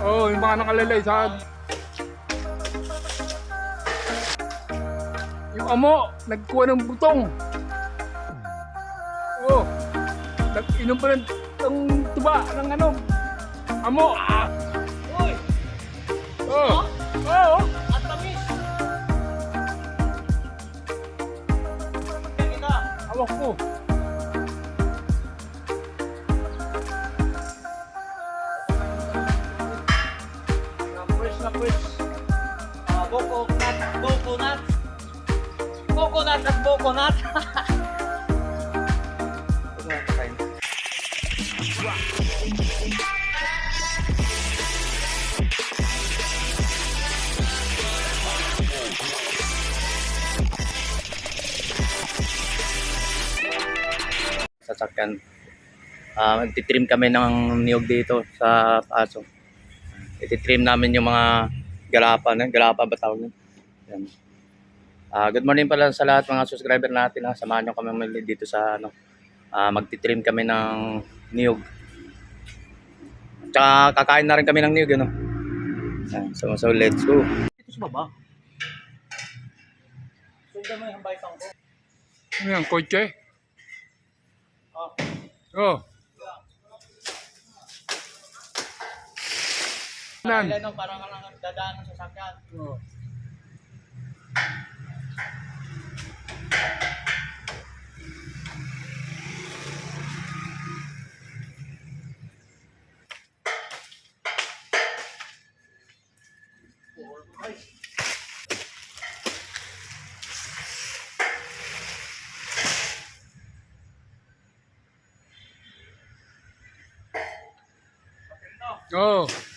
Oo, oh, yung mga nakalalay sa... Yung amo, nagkuha ng butong. Oo. Oh, nag-inom pa ng, ng tuba ng ano. Amo. Uy! Oo. Oh. Oo. Oh. At tamis! Hawak ko. Coconut, coconut. Coconut at coconut. Sasakyan. Ah, magtitrim kami ng niyog dito sa paso. Ititrim namin yung mga galapa na, galapa ba tawag nun? Yan. Ah, good morning pala sa lahat mga subscriber natin ha. Samahan niyo kami muli dito sa ano. Ah, magtitrim kami ng niyog. Tsaka kakain na rin kami ng niyog ano. Yan. So, so let's go. Dito sa baba. Sundan mo yung baitang ko. Ano yan, kotse? Ah. Oo. Oh. Nan. Kailan no, parang lang dadaan ng sasakyan. Oo. Oo.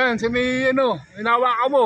Yan, si may ano, hinawakan mo.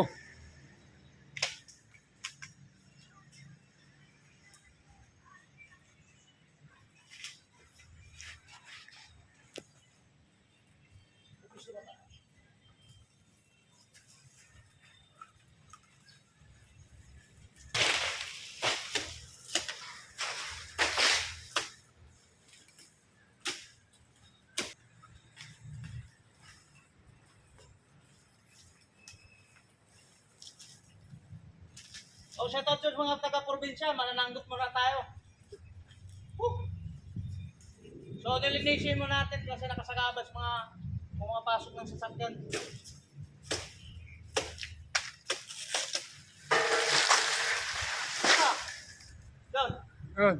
Oh, shout out sa mga taga-probinsya, manananggot muna tayo. So, nilinisin mo natin kasi nakasagabas mga mga pasok ng sasakyan. Ah! Yan.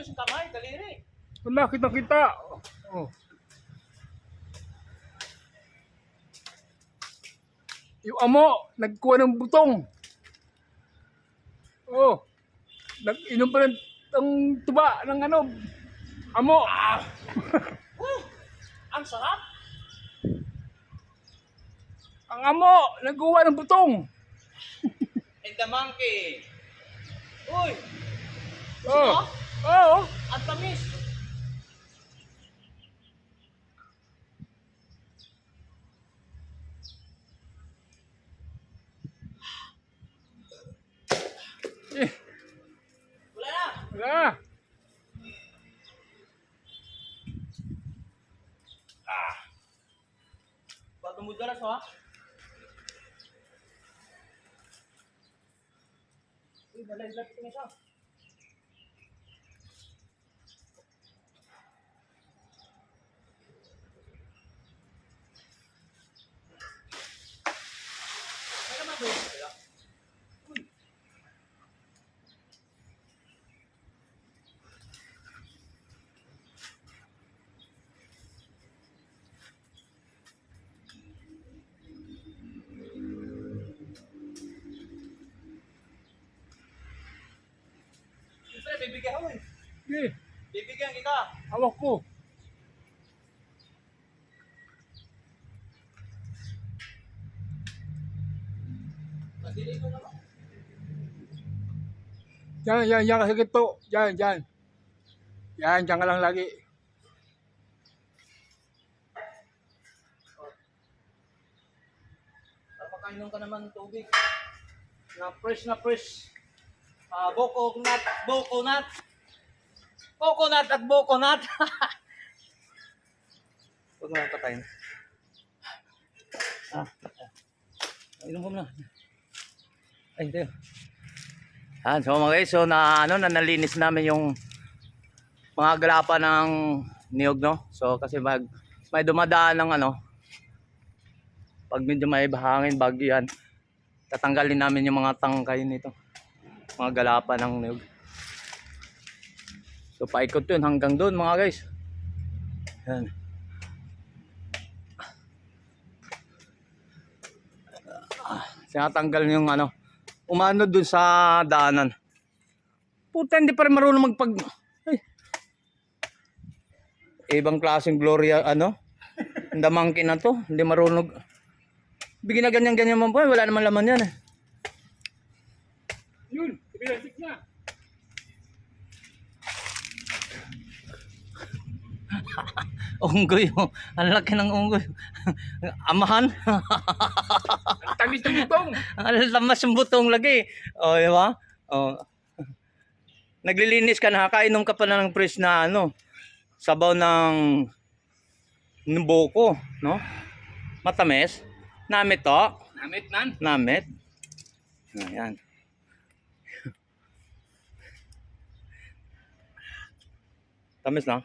Niyo sa kamay, daliri. Wala, kita kita. Oh. Yung amo, nagkuha ng butong. Oh. Nag-inom pa ng, ng tuba ng ano. Amo. Woo! Ang sarap! Ang amo, nagkuha ng butong. And the monkey. Uy! Oh. Oo. Oh. Ang tamis! Eh, Wala na! wala. Bago mo dalas, ha? Uy, nalaglag ko na siya. Bibigyan ko eh. Sige, Bibigyan kita. hawak ko. Pagdili ko naman. Yan, yan, yan kasi ito. Yan, yan. Yan, dyan ka lang lagi. Para makainom ka naman tubig. Na fresh na fresh. Ah, boko nut, boko nut. Coconut at boko nut. Huwag mo lang patayin. Ah, ah. Inom ko muna. Ay, hindi. Ah, so mga guys, so na ano na nalinis namin yung mga galapa ng niyog, no? So kasi mag may dumadaan ng ano, pag medyo may bahangin, bagyo tatanggalin namin yung mga tangkay nito. Mga galapa ng niyog. So paikot yun hanggang doon mga guys. Yan. Sinatanggal yung ano, umano dun sa daanan. Puta, hindi pa rin marunong magpag... Ay. Ibang klaseng Gloria, ano? Ang damangkin na to. Hindi marunong... Bigyan na ganyan-ganyan man po. Wala naman laman yan eh. Pinalasik na. Unggoy. oh. Ang laki ng unggoy. Amahan. Ang tamis ng butong. Ang lamas yung butong lagi. O, oh, di ba? Oh. Naglilinis ka na, kainom ka pa na ng fresh na ano, sabaw ng ng boko, no? Matamis. Namit to. Namit nan. Namit. Ayan. Tamis na.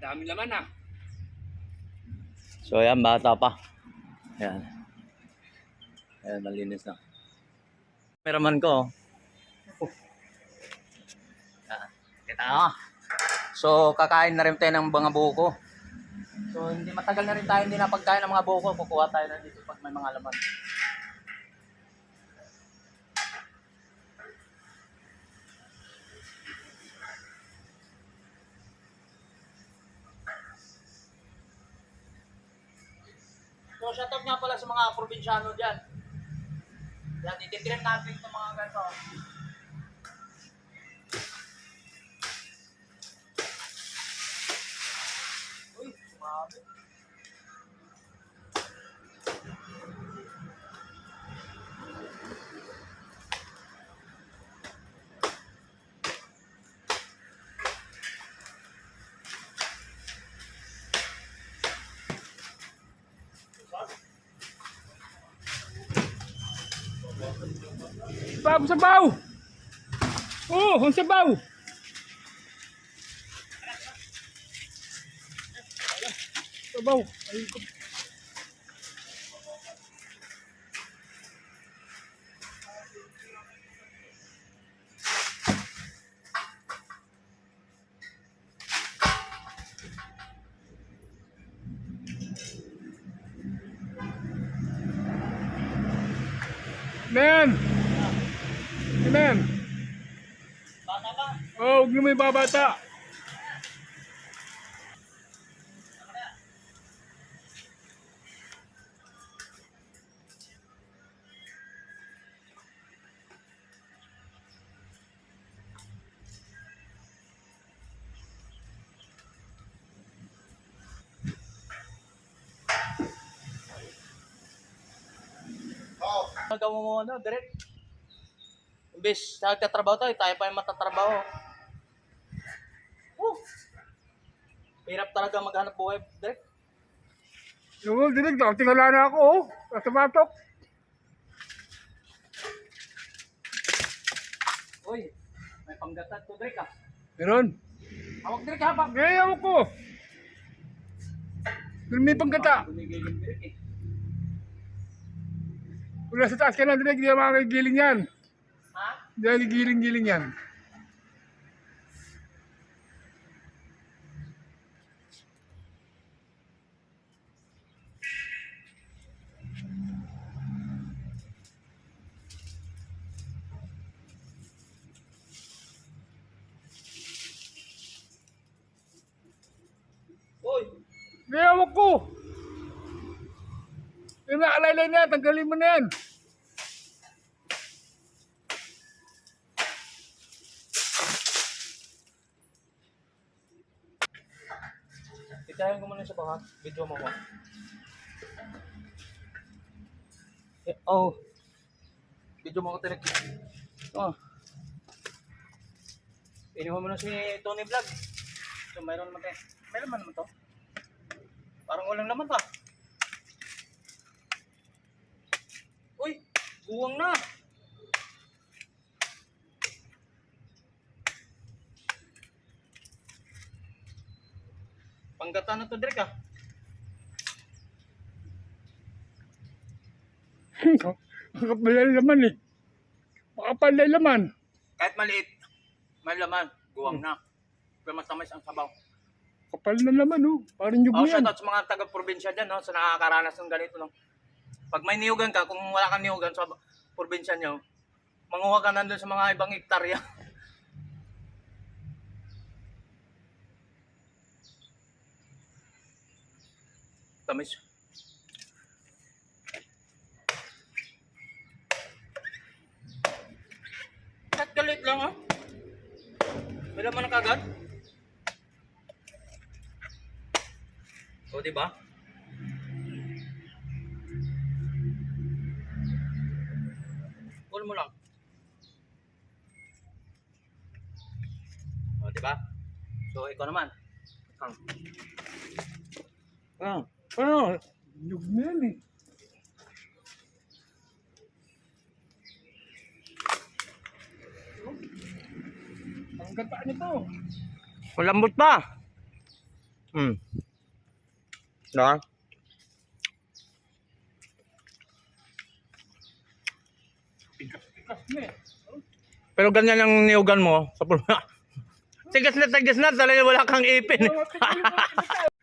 Dami naman ah. So ayan, bata pa. Ayan. Ayan, malinis na. Cameraman ko. oh. Ayan. Kita ko. So, kakain na rin tayo ng mga buko. So, hindi matagal na rin tayo hindi napagkain ng mga buko. Kukuha tayo na dito pag may mga laman. Mga probinsyano dyan. Yan, ititrim natin itong mga ganito. Uy, sumabi. Sabaw, sabaw. Oh, ang sabaw. Sabaw. Ay, ko. Men! Men! Bata ba? Oh, huwag niyo may babata. Nagawa mo ano, direct. Imbes nagtatrabaho tayo, tayo pa yung matatrabaho. Oh. Hirap talaga maghanap buhay, direct. Yung dinig, tingala na ako, oh. Sa batok. Uy, may panggatan to, direct ah. Meron. Hawak direct ha, pag. Eh, ako ko. Doon may panggata. Eh. Kung nasa taas ka lang, dinig, di naman magigiling yan. Ha? Hindi Niyawak ko! Yung nakalaylay yan, tanggalin mo na yan. Titayan ko muna sa baka. Video mo ko. Eh, oh. Video mo ko tirik. Oh. Iniwan mo na si Tony Vlog. So, mayroon naman tayo. Mayroon man naman to. Parang walang laman ta. Uy! Buwang na! Panggata na to, Drake ah. Makapal na laman eh. Makapal na laman. Kahit maliit, may laman. Guwang na. Pero matamis ang sabaw. Kapal na laman oh. Parang yung Oh, yan. shoutout sa mga taga-probinsya dyan, no? Sa nakakaranas ng ganito, no? Pag may niyugan ka, kung wala kang niyugan sa probinsya nyo, manguha ka nandun sa mga ibang hektarya. Tamis. Di ba? So, ikaw naman. Kang. Ah, Ano? Eh. Ang gata nito. malambot pa. Hmm. Diba? Eh. Pero ganyan ang niyugan mo sa pulma. Tigas na tigas na, talaga wala kang ipin.